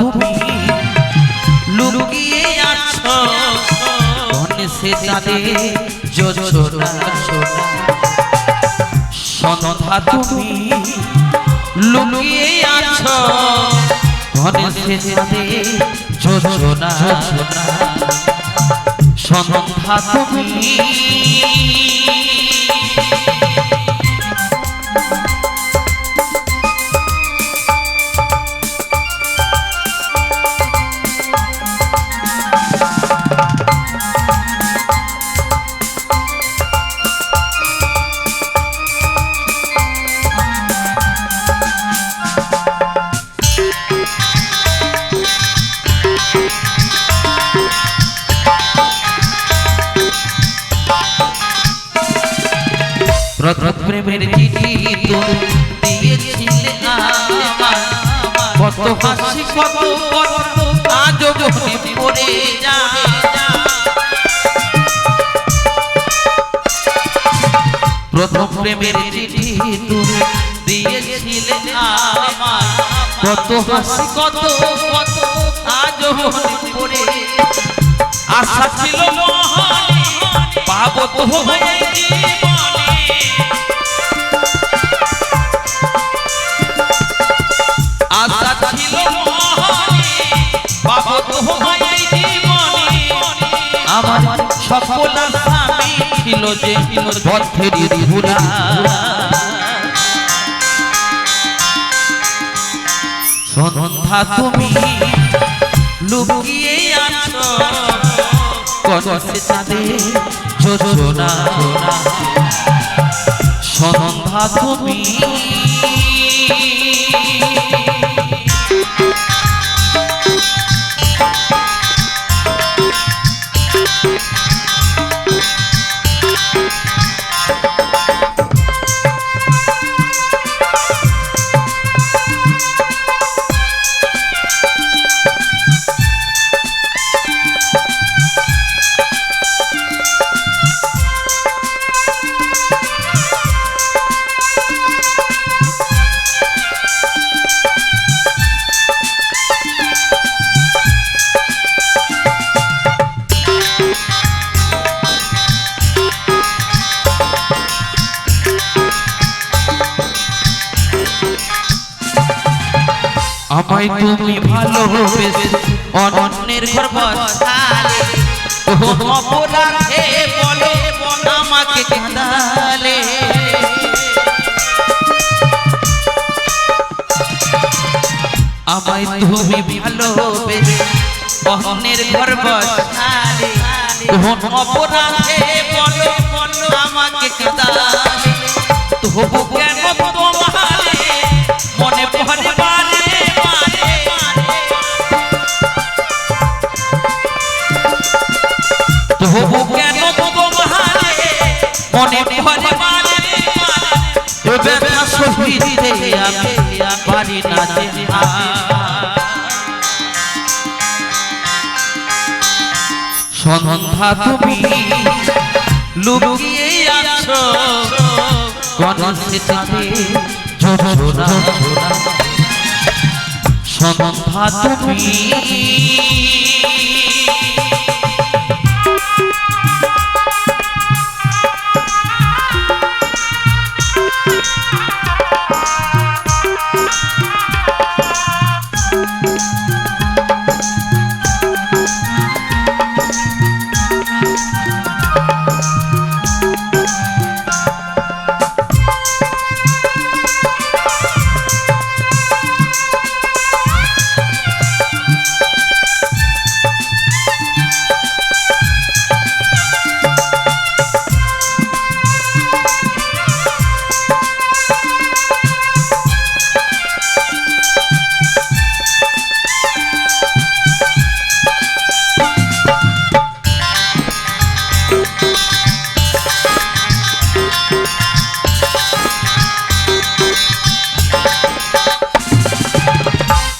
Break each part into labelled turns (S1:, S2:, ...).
S1: তুমি লুকিয়ে আছো। সে চাঁদে সন্ধ্যা তুমি লুকিয়ে আছো। ঘনে সে চাঁদে সন্ধ্যা তুমি প্রেমের চিঠি দিয়েছিলে আমার। কত হাসি, কত কত আজ পড়ে যায়। প্রথম প্রেমের চিঠি তুমি দিয়েছিলে আমার। কত হাসি, কত কত আজ পড়ে আশা ছিল পাবো তোমায় জীবনে ছিল যে পথের ধুলা সন্ধ্যা তুমি লুকিয়ে সন্ধ্যা তুমি আমায় তুমি ভালোবেসে অনন্যের ঘর বসালে। ও অপরাধে বলো, আমাকে কাঁদালে। আমায় তুমি ভালোবেসে অন্যের ঘর বসালে। ও অপরাধে বলো, আমাকে মনে পড়ে বারে বারে ব্যথা সহিতে আমি সন্ধ্যা তুমি লুকিয়ে আছো যোজনা সন্ধ্যা তুমি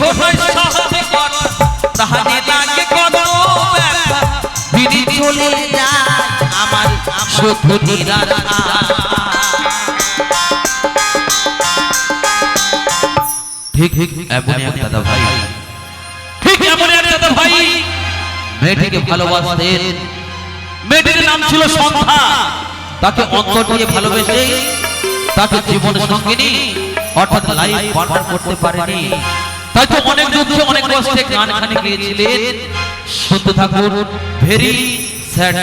S1: প্রেম তো তাহাতে লাগে কত ব্যথা। চলে যায় আমার শুধু নিরাশা ঠিক ঠিক এমনই এক দাদা ভাই। ঠিক এমনই এক দাদা ভাই। মেয়েটিকে ভালোবাসতেন। মেয়েটির নাম ছিল সন্ধ্যা। তাকে অন্তর দিয়ে ভালোবেসে তাকে জীবন সঙ্গিনী অর্থাৎ লাইফ পার্টনার করতে পারেনি। তাই তো অনেক দুঃখে, অনেক কষ্টে গান খানে গিয়েছিলেন। শুনতে থাকুন ভেরি স্যাড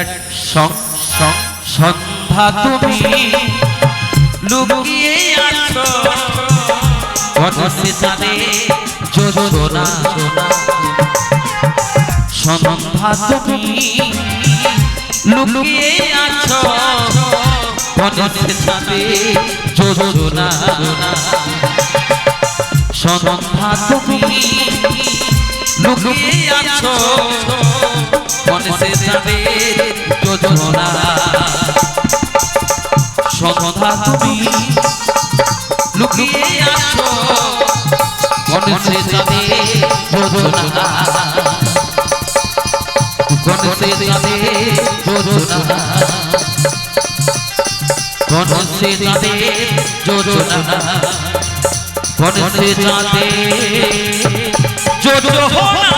S1: সং সং, সন্ধ্যা তুমি লুকিয়ে আছো। বনসে জানে যোজনা সন্ধ্যা তুমি লুকিয়ে আছো। বনসে জানে যোজনা সন্ধ্যা তুমি লুকিয়ে আছো বনসে জানে যোজনা সন্ধ্যা তুমি লুকিয়ে আছো গণেশে যাবে যোজনা গণেশে যাবে যোজনা গণেশে যাবে যোজনা धन से जाते जो जो होना